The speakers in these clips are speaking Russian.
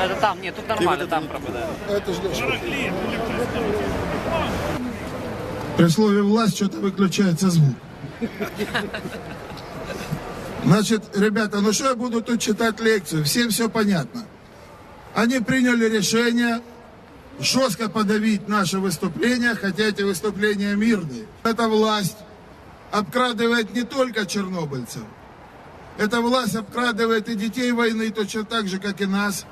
Это там, нет, тут нормально, там пропадает. Это же Леша. При слове власть что-то выключается звук. Значит, ребята, ну что я буду тут читать лекцию? Всем все понятно. Они приняли решение жестко подавить наше выступление, хотя эти выступления мирные. Эта власть обкрадывает не только чернобыльцев. Эта власть обкрадывает и детей войны точно так же, как и нас,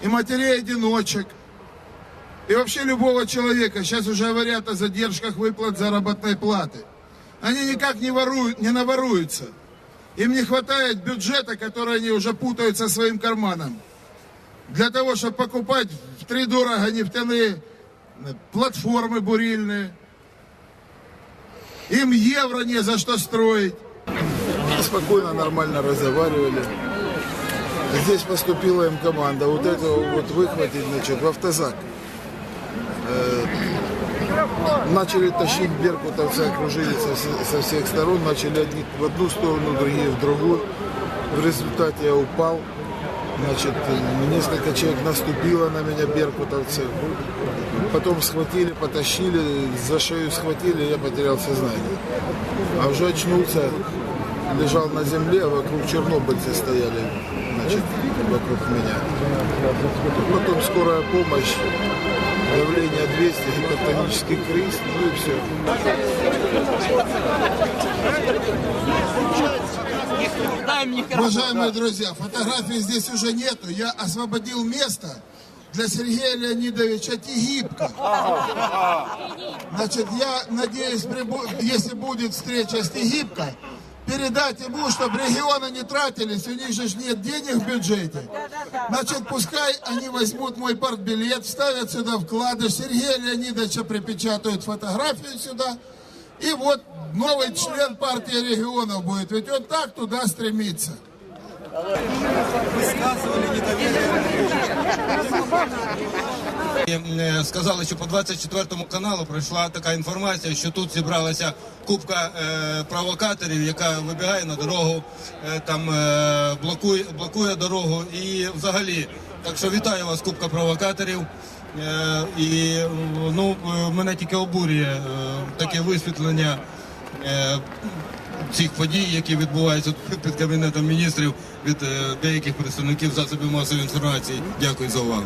и матерей-одиночек, и вообще любого человека. Сейчас уже говорят о задержках выплат заработной платы. Они никак не воруют, не наворуются. Им не хватает бюджета, который они уже путают со своим карманом. Для того, чтобы покупать в три дорого нефтяные э, платформы бурильные. Им евро не за что строить. Спокойно, нормально разговаривали. Здесь поступила им команда вот этого вот выхватить, значит, в автозак. Э, Начали тащить беркутовцы, окружили со, все- со всех сторон, начали одни в одну сторону, другие в другую. В результате я упал. Значит, несколько человек наступило на меня, беркутовцы. Потом схватили, потащили, за шею схватили, я потерял сознание. А уже очнулся, лежал на земле, а вокруг чернобыльцы стояли, значит, вокруг меня. Потом скорая помощь, давление 200, гипертонический криз, ну и все. Уважаемые друзья, фотографий здесь уже нету. Я освободил место для Сергея Леонидовича Тигибко. Значит, я надеюсь, если будет встреча с Тигибко, передать ему, чтобы регионы не тратились, у них же нет денег в бюджете. Значит, пускай они возьмут мой партбилет, вставят сюда вкладыш, Сергея Леонидовича припечатают фотографию сюда, и вот новый член партии регионов будет, ведь он так туда стремится. Е, Сказали, що по 24 каналу пройшла така інформація, що тут зібралася купка е, провокаторів, яка вибігає на дорогу, е, там е, блокує, блокує дорогу. І взагалі, так що вітаю вас, купка провокаторів. Е, і ну, е, мене тільки обурює е, таке висвітлення е, цих подій, які відбуваються тут під кабінетом міністрів від е, деяких представників засобів масової інформації. Дякую за увагу.